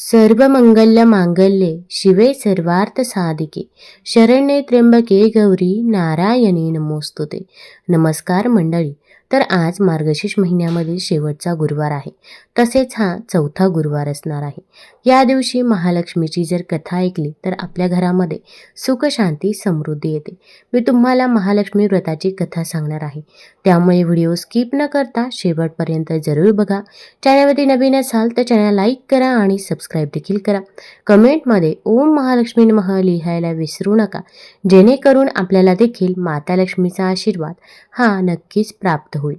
सर्व मंगल्य मांगल्ये शिवे सर्वार्थ साधिके शरण्ये त्र्यंबके गौरी नारायणी नमोस्तुते नमस्कार मंडळी तर आज मार्गशीर्ष महिन्यामधील शेवटचा गुरुवार आहे. तसेच हा चौथा गुरुवार असणार आहे. या दिवशी महालक्ष्मीची जर कथा ऐकली तर आपल्या घरामध्ये सुखशांती समृद्धी येते. मी तुम्हाला महालक्ष्मी व्रताची कथा सांगणार आहे. त्यामुळे व्हिडिओ स्किप न करता शेवटपर्यंत जरूर बघा. चॅनलवरती नवीन असाल तर चॅनल लाईक करा आणि सबस्क्राईब देखील करा. कमेंटमध्ये ओम महालक्ष्मी मह लिहायला विसरू नका. जेणेकरून आपल्याला देखील माता लक्ष्मीचा आशीर्वाद हा नक्कीच प्राप्त होईल.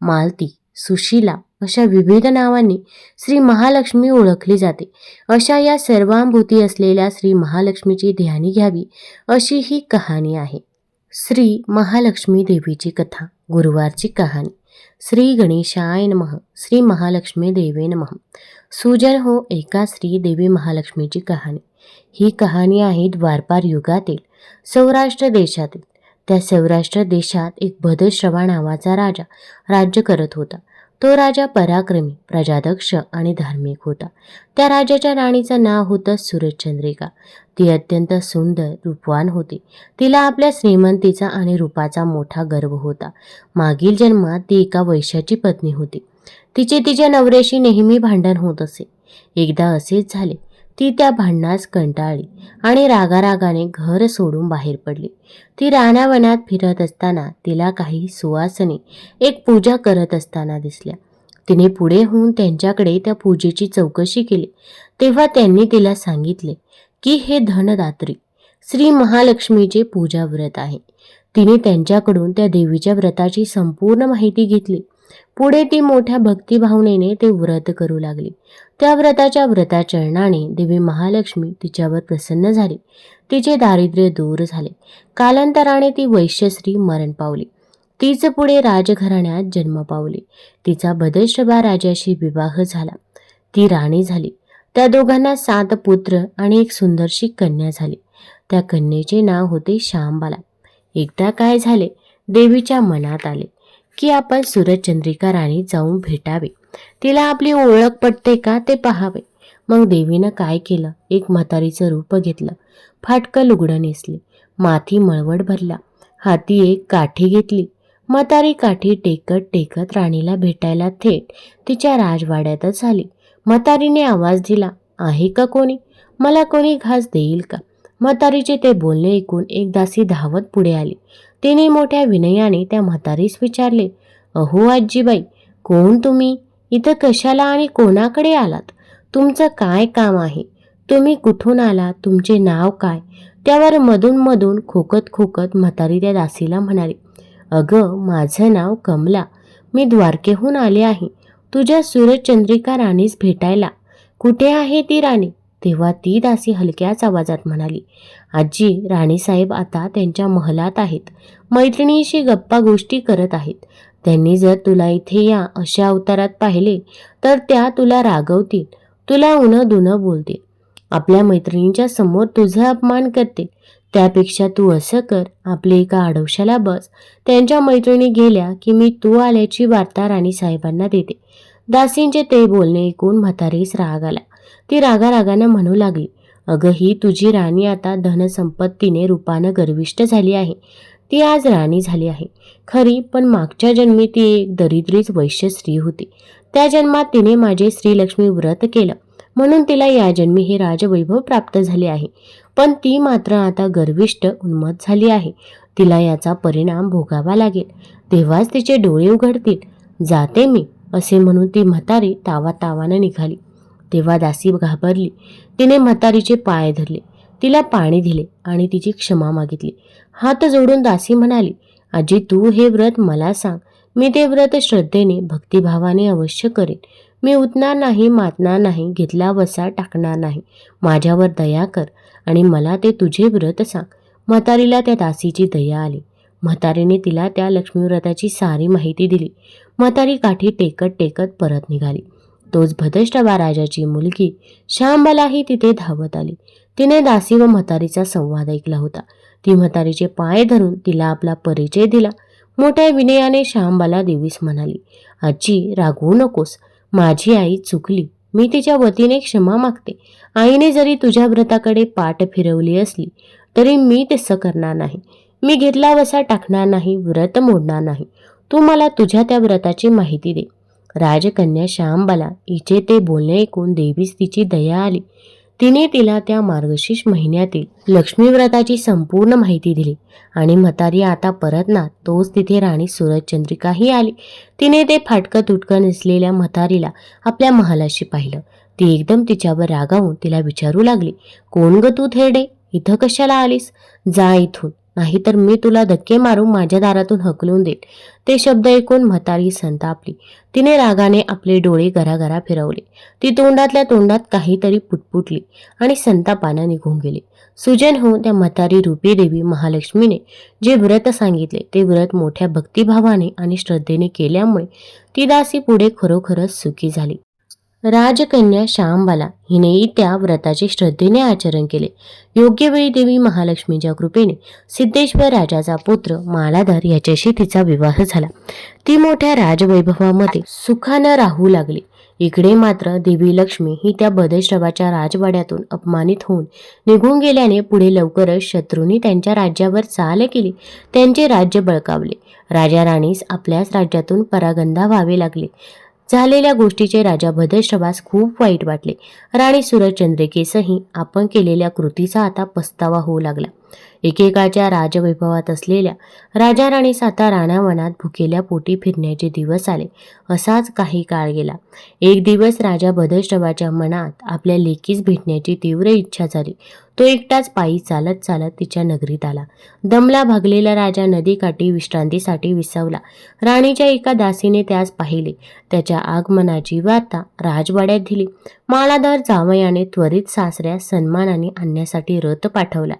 मालती सुशीला अशा विविध नावांनी श्री महालक्ष्मी ओळखली जाते. अशा या सर्वांभूती असलेल्या श्री महालक्ष्मीची ध्यानी घ्यावी अशी ही कहाणी आहे. श्री महालक्ष्मी देवीची कथा गुरुवारची कहाणी. श्री गणेशाय नमः श्री महालक्ष्मी देवे नमः. सुजन हो एका श्री देवी महालक्ष्मीची कहाणी. ही कहाणी आहे द्वारपार युगातील सौराष्ट्र देशातील त्या सौराष्ट्र देशात एक भदश्रवा नावाचा राजा राज्य करत होता. तो राजा पराक्रमी प्रजादक्ष आणि धार्मिक होता. त्या राजाच्या राणीचं नाव होतं सूरजचंद्रिका. ती अत्यंत सुंदर रूपवान होती. तिला आपल्या श्रीमंतीचा आणि रूपाचा मोठा गर्व होता. मागील जन्मात ती एका वैश्याची पत्नी होती. तिचे तिच्या नवऱ्याशी नेहमी भांडण होत असे. एकदा असेच झाले. ती त्या भांडणास कंटाळली आणि रागारागाने घर सोडून बाहेर पडली. ती रानावनात फिरत असताना तिला काही सुवासने एक पूजा करत असताना दिसल्या. तिने पुढे होऊन त्यांच्याकडे त्या पूजेची चौकशी केली. तेव्हा त्यांनी तिला सांगितले की हे धनदात्री श्री महालक्ष्मीचे पूजा व्रत आहे. तिने त्यांच्याकडून त्या देवीच्या व्रताची संपूर्ण माहिती घेतली. पुढे ती मोठ्या भक्तिभावनेने ते व्रत करू लागली. त्या व्रताच्या व्रताचरणाने देवी महालक्ष्मी तिच्यावर प्रसन्न झाली. तिचे दारिद्र्य दूर झाले. कालांतराने ती वैश्यश्री मरण पावली. तीच पुढे राजघराण्यात जन्म पावली. तिचा बदलश्रभा राजाशी विवाह झाला. ती राणी झाली. त्या दोघांना सात पुत्र आणि एक सुंदरशी कन्या झाली. त्या कन्येचे नाव होते श्यामबाला. एकदा काय झाले? देवीच्या मनात आले. की आपण सूरजचंद्रिका राणी जाऊन भेटावे. तिला आपली ओळख पटते का ते पाहावे. मग देवीनं काय केलं? एक म्हातारीचं रूप घेतलं. फाटकं लुगडं नेसली. माथी मळवड भरला. हाती एक काठी घेतली. म्हातारी काठी टेकत टेकत राणीला भेटायला थेट तिच्या राजवाड्यातच आली. म्हातारीने आवाज दिला आहे का कोणी? मला कोणी घास देईल का? म्हातारीचे ते बोलणे ऐकून एक दासी धावत पुढे आली. तिने मोठ्या विनयाने त्या म्हातारीस विचारले अहो आजीबाई कोण तुम्ही? इथं कशाला आणि कोणाकडे आलात? तुमचं काय काम आहे? तुम्ही कुठून आला? तुमचे नाव काय? त्यावर मधून मधून खोकत खोकत म्हातारी त्या दासीला म्हणाली अगं माझं नाव कमला. मी द्वारकेहून आले आहे. तुझ्या सूरजचंद्रिका राणीस भेटायला. कुठे आहे ती राणी? तेव्हा ती दासी हलक्याच आवाजात म्हणाली आजी राणीसाहेब आता त्यांच्या महलात आहेत. मैत्रिणीशी गप्पा गोष्टी करत आहेत. त्यांनी जर तुला इथे या अशा अवतारात पाहिले तर त्या तुला रागवतील. तुला उनं दुनं बोलतील. आपल्या मैत्रिणींच्या समोर तुझा अपमान करतील. त्यापेक्षा तू असं कर आपले एका आडवशाला बस. त्यांच्या मैत्रिणी गेल्या की मी तू आल्याची वार्ता राणी साहेबांना देते. दासींचे ते बोलणे ऐकून म्हातारीस राग आला. ती रागारागानं म्हणू लागली अगं ही तुझी राणी आता धनसंपत्तीने रूपानं गर्विष्ट झाली आहे. ती आज राणी झाली आहे. खरी पण मागच्या जन्मी ती एक दरिद्रीच वैश्य स्त्री होती. त्या जन्मात तिने माझे श्रीलक्ष्मी व्रत केलं. म्हणून तिला या जन्मी हे राजवैभव प्राप्त झाले आहे. पण ती मात्र आता गर्विष्ट उन्मत झाली आहे. तिला याचा परिणाम भोगावा लागेल. तेव्हाच तिचे डोळे उघडतील. जाते मी असे म्हणून ती म्हातारी तावा तावानं निघाली. तेव्हा दासी घाबरली. तिने म्हातारीचे पाय धरले. तिला पाणी दिले आणि तिची क्षमा मागितली. हात जोडून दासी म्हणाली आजी तू हे व्रत मला सांग. मी ते व्रत श्रद्धेने भक्तिभावाने अवश्य करेन. मी उठणार नाही मातणार नाही घेतला वसा टाकणार नाही. माझ्यावर दया कर आणि मला ते तुझे व्रत सांग. म्हातारीला त्या दासीची दया आली. म्हातारीने तिला त्या लक्ष्मीव्रताची सारी माहिती दिली. म्हातारी काठी टेकत टेकत परत निघाली. तोच भदष्टवा राजाची मुलगी. श्यामबालाही तिथे धावत आली. तिने दासी व म्हातारीचा संवाद ऐकला होता. ती म्हातारीचे पाय धरून तिला आपला परिचय दिला. मोठ्या विनयाने श्यामबाला देवीस म्हणाली आजी रागवू नकोस. माझी आई चुकली. मी तिच्या वतीने क्षमा मागते. आईने जरी तुझ्या व्रताकडे पाठ फिरवली असली तरी मी तसं करणार नाही. मी घेतला वसा टाकणार नाही व्रत मोडणार नाही. तू मला तुझ्या त्या व्रताची माहिती दे. राजकन्या श्यामबाला हिचे ते बोलणे ऐकून देवीस तिची दया आली. तिने तिला त्या मार्गशीर्ष महिन्यातील लक्ष्मीव्रताची संपूर्ण माहिती दिली आणि म्हातारी आता परत ना तोच तिथे राणी सूरजचंद्रिकाही आली. तिने ते फाटकं तुटकं नसलेल्या म्हातारीला आपल्या महालाशी पाहिलं. ती एकदम तिच्यावर रागावून तिला विचारू लागली कोण ग तू थेडे इथं कशाला आलीस? जा इथून. नाहीतर मी तुला धक्के मारून माझ्या दारातून हकलून देईल ते शब्द ऐकून म्हातारी संतापली. तिने रागाने आपले डोळे घराघरा फिरवले. ती तोंडातल्या तोंडात काहीतरी पुटपुटली आणि संतापानं निघून गेली. सुजन होऊन त्या म्हातारी रूपी देवी महालक्ष्मीने जे व्रत सांगितले ते व्रत मोठ्या भक्तिभावाने आणि श्रद्धेने केल्यामुळे ती दासी पुढे खरोखरच सुखी झाली. राजकन्या श्यामबाला हिनेही त्या व्रताचे श्रद्धेने आचरण केले. योग्य वेळी देवी महालक्ष्मीच्या कृपेने सिद्धेश्वर राजाचा पुत्र मालाधर याच्याशी तिचा विवाह झाला. ती मोठ्या राजवैभवामध्ये सुखानं राहू लागली. इकडे मात्र देवी लक्ष्मी ही त्या बदश्रवाच्या राजवाड्यातून अपमानित होऊन निघून गेल्याने पुढे लवकरच शत्रूंनी त्यांच्या राज्यावर चाल केली. त्यांचे राज्य बळकावले. राजा राणीस आपल्याच राज्यातून परागंदा व्हावे लागले. झालेल्या गोष्टीचे राजा भद्रश्रवास खूप वाईट वाटले. राणी सुरचंद्रिकेसही आपण केलेल्या कृतीचा आता पस्तावा होऊ लागला. एकेकाच्या राजवैभवात असलेल्या राजा राणी साता राणावनात भुकेल्या पोटी फिरण्याचे दिवस आले. असाच काही काळ गेला. एक दिवस राजा बदश्रवाच्या मनात आपल्या लेकीस भेटण्याची तीव्र इच्छा झाली. तो एकटाच पायी चालत चालत तिच्या नगरीत आला. दमला भागलेला राजा नदीकाठी विश्रांतीसाठी विसावला. राणीच्या एका दासीने त्यास पाहिले. त्याच्या आगमनाची वार्ता राजवाड्यात दिली. मालाधार जावयाने त्वरित सासऱ्या सन्मानाने आणण्यासाठी रथ पाठवला.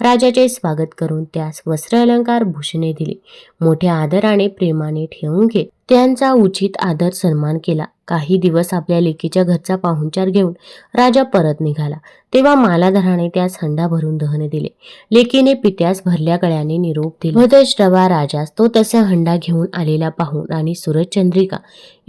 राजाचे स्वागत करून त्यास वस्त्र अलंकार भूषणे दिली. मोठ्या आदराने प्रेमाने ठेवून घेत त्यांचा उचित आदर सन्मान केला. काही दिवस आपल्या लेकीच्या घरचा पाहुणचार घेऊन राजा परत निघाला. तेव्हा मालाधराने त्यास हंडा भरून दहन दिले. लेकीने पित्यास भरल्या गळ्याने निरोप दिला. भद्रश्रवा राजास तो तसा हंडा घेऊन आलेला पाहून आणि सूरजचंद्रिका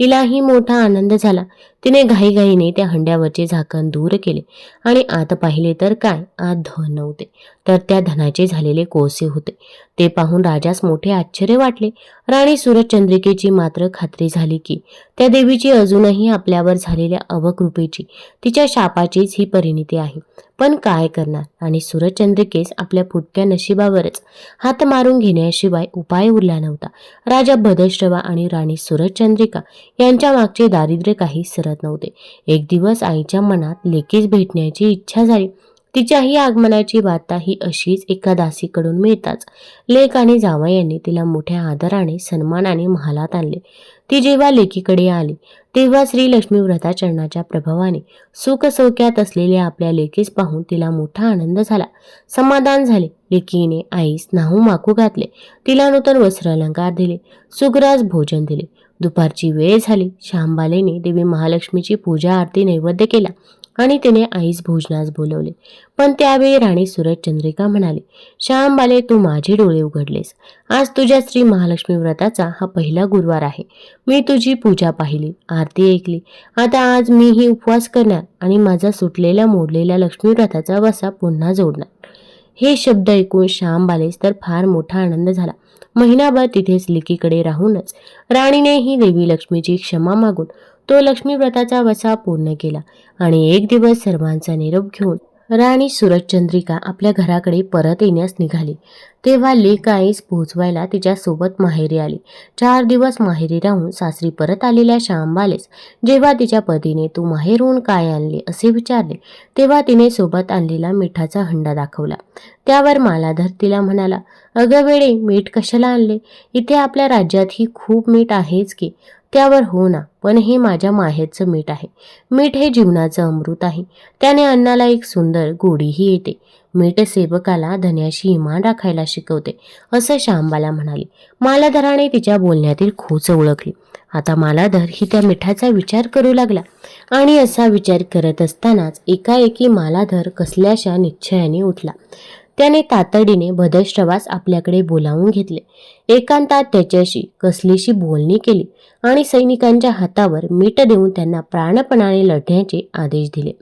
हिलाही मोठा आनंद झाला. तिने घाईघाईने त्या हंड्यावरचे झाकण दूर केले आणि आत पाहिले तर काय? आत धन नव्हते. तर त्या धनाचे झालेले कोळसे होते. ते पाहून राजास मोठे आश्चर्य वाटले. राणी सुरजचंद्रिकेची मात्र खात्री झाली की त्या देवीची अजूनही आपल्यावर झालेल्या अवकृपेची तिच्या शापाचीच ही परिणिती आहे. पण काय करणार? आणि सुरजचंद्रिकेस आपल्या फुटक्या नशिबावरच हात मारून घेण्याशिवाय उपाय उरला नव्हता. राजा भदश्रवा आणि राणी सुरजचंद्रिका यांच्या मागचे दारिद्र्य काही सरत नव्हते. एक दिवस आईच्या मनात लेकीच भेटण्याची इच्छा झाली. तिच्याही आगमनाची वार्ता ही अशीच एका दासीकडून मिळताच. लेक आणि जावयांनी तिला मोठ्या आदराने सन्मानाने महालात आणले. ती जेव्हा लेकीकडे आली तेव्हा श्री लक्ष्मी व्रताचरणाच्या प्रभावाने सुखसौक्यात असलेल्या आपल्या लेकीस पाहून तिला मोठा आनंद झाला. समाधान झाले. लेकीने आईस नाहू माकू घातले. तिला नूतन वस्त्र अलंकार दिले. सुग्रास भोजन दिले. दुपारची वेळ झाली. श्यामबालेने देवी महालक्ष्मीची पूजा आरती नैवेद्य केला. आणि तिने आईस भोजनास बोलवले. पण त्यावेळी राणी सुरजचंद्रिका म्हणाली श्यामबाले तू माझे डोळे उघडलेस. आज तुझ्या श्री महालक्ष्मी व्रताचा हा पहिला गुरुवार आहे. मी तुझी पूजा पाहिली आरती ऐकली. आता आज मी ही उपवास करणार आणि माझा सुटलेला मोडलेला लक्ष्मी व्रताचा वसा पुन्हा जोडणार. हे शब्द ऐकून श्यामबालेस तर फार मोठा आनंद झाला. महिनाभर तिथेच लिकीकडे राहूनच राणीने ही देवी लक्ष्मीची क्षमा मागून तो लक्ष्मीव्रताचा वसा पूर्ण केला आणि एक दिवस सर्वांचा निरोप घेऊन राणी सूरजचंद्रिका आपल्या घराकडे परत येण्यास निघाली. तेव्हा लेक आईस पोहोचवायला तिच्यासोबत माहेरी आली. चार दिवस माहेरी राहून सासरी परत आलेल्या श्यामबालेस जेव्हा तिच्या पतीने तू माहेरहून काय आणले असे विचारले तेव्हा तिने सोबत आणलेला मिठाचा हंडा दाखवला. त्यावर मालाधर तिला म्हणाला अगं वेळे मीठ कशाला आणले? इथे आपल्या राज्यात ही खूप मीठ आहेच की. त्यावर हो ना पण हे माझ्या माहेरचं मीठ आहे. मीठ हे जीवनाचं अमृत आहे. त्याने अन्नाला एक सुंदर गोडीही येते. मीठ सेवकाला धन्याशी इमान राखायला शिकवते असं श्यामबाला म्हणाली. मालाधराने तिच्या बोलण्यातील खोच ओळखली. आता मालाधर ही त्या मिठाचा विचार करू लागला आणि असा विचार करत असतानाच एकाएकी मालाधर कसल्याशा निश्चयाने उठला. त्याने तातडीने भदश्रवास आपल्याकडे बोलावून घेतले. एकांतात त्याच्याशी कसलीशी बोलणी केली आणि सैनिकांच्या हातावर मीठ देऊन त्यांना प्राणपणाने लढण्याचे आदेश दिले.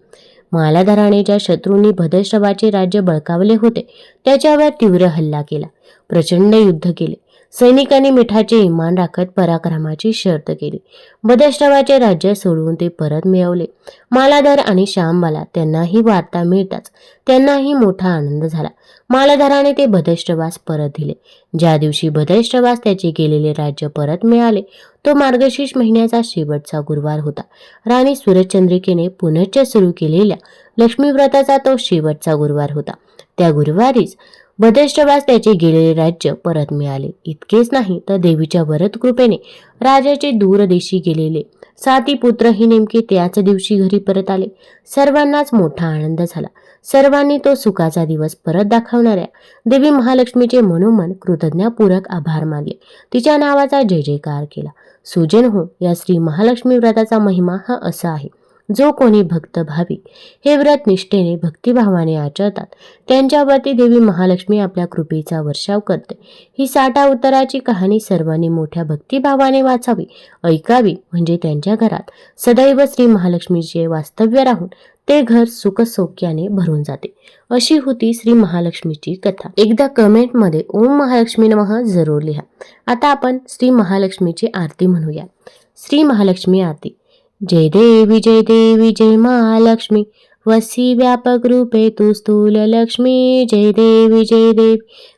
मालाधराने ज्या शत्रूंनी भदश्रवाचे राज्य बळकावले होते त्याच्यावर तीव्र हल्ला केला. प्रचंड युद्ध केले. सैनिकांनी मिठाचे इमान राखत पराक्रमाची शर्त केली. बदश्रवाचे राज्य सोडवून ते परत मिळवले. मालाधर आणि श्यामबाला त्यांनाही वार्ता मिळताच त्यांनाही मोठा आनंद झाला. मालाधराने ते भदश्रवास परत दिले. ज्या दिवशी भदश्रवास त्याचे गेलेले राज्य परत मिळाले तो मार्गशीर्ष महिन्याचा शेवटचा गुरुवार होता. राणी सूरजचंद्रिकेने पुनश्च सुरू केलेल्या लक्ष्मीव्रताचा तो शेवटचा गुरुवार होता. त्या गुरुवारीच भद्रश्रवास त्याचे गेलेले राज्य परत मिळाले. इतकेच नाही तर देवीच्या वरद कृपेने राजाचे दूरदेशी गेलेले साती पुत्रही नेमके त्याच दिवशी घरी परत आले. सर्वांनाच मोठा आनंद झाला. सर्वांनी तो सुखाचा दिवस परत दाखवणाऱ्या देवी महालक्ष्मीचे मनोमन कृतज्ञपूरक आभार मानले. तिच्या नावाचा जय जयकार केला. सुजन हो या श्री महालक्ष्मी व्रताचा महिमा हा असा आहे. जो कोणी भक्त भाविक हे व्रत निष्ठेने भक्तिभावाने आचरतात त्यांच्यावरती देवी महालक्ष्मी आपल्या कृपेचा वर्षाव करते. ही साठा उतराची कहाणी सर्वांनी मोठ्या भक्तिभावाने वाचावी ऐकावी म्हणजे त्यांच्या घरात सदैव श्री महालक्ष्मीचे वास्तव्य राहून ते घर सुखसौख्याने भरून जाते. अशी होती श्री महालक्ष्मीची कथा. एकदा कमेंटमध्ये ओम महालक्ष्मी नमः जरूर लिहा. आता आपण श्री महालक्ष्मीची आरती म्हणूया. श्री महालक्ष्मी आरती. जय देवी जय देवी जय महालक्ष्मी वसी व्यापक रूपे तू स्थूल लक्ष्मी जय देवी जय देवी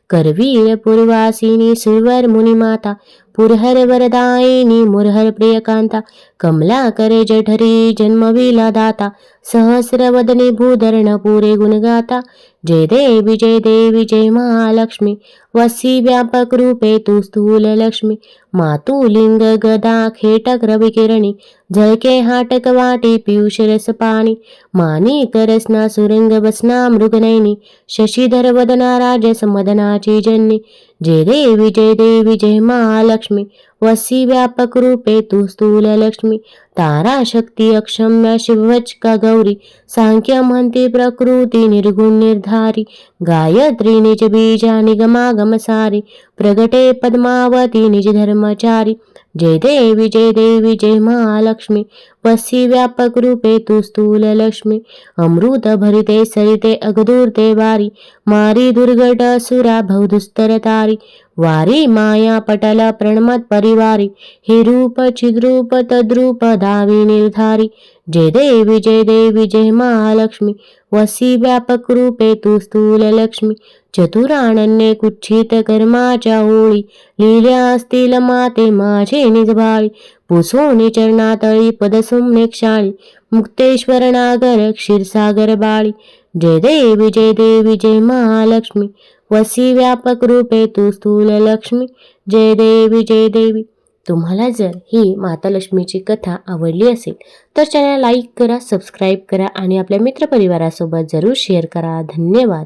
करवीर पूर्वासिनी सुरवर मुनिमाता पुरहर वरदायिनी मुरहर प्रियकांता कमलाकर जठरी जन्मविला दाता सहस्रवदने भूधरण पुरे गुणगाता जय देवी जय देवी जय महालक्ष्मी वसी व्यापक रूपे तू स्थूल लक्ष्मी मातू लिंग गदा खेटक रविकिरणी झळके हाटक वाटी पियुष रस पाणी मानी करसना सुरंग बसना मृगनयनी शशीधर वदना राजस मदनाची जन्नी जय देवी जय देवी जय महालक्ष्मी. वसी व्यापक रूपे तू स्थूल लक्ष्मी. तारा शक्ती अक्षम्य शिवच का गौरी. सांख्य म्हणते प्रकृती निर्गुण निर्धारी. गायत्री निज बीजा निगमागम सारी. प्रगटे पद्मावती निज धर्मचारी. जय देवी जय देवी जय महालक्ष्मी. वसी व्यापक रूपे तू स्थूल लक्ष्मी. अमृत भरिते सरिते अगदूरते वारी. मारी दुर्गट असुरा भवदुस्तर तारी वारी माया पटल प्रणमत परिवारी हे रूप चिद्रूप तद्रूप दावी निर्धारी जय देवी जय देवी जय महालक्ष्मी वसी व्यापक रूपे तू स्थूल लक्ष्मी चतुरानन्ये कुच्छित कर्माच्या होळी लिहिल्या असतील माते माझे निजबाळी पुसोनी चरणातळी पदसुमने क्षाळी मुक्तेश्वर नागर क्षीरसागर बाळी जय देवी जय देवी जय महालक्ष्मी. वसी व्यापक रूपे तू स्थूल लक्ष्मी. जय देवी जय देवी. तुम्हाला जर ही माता लक्ष्मीची कथा आवडली असेल तर चॅनल लाईक करा सबस्क्राईब करा आणि आपल्या मित्रपरिवारासोबत जरूर शेअर करा. धन्यवाद.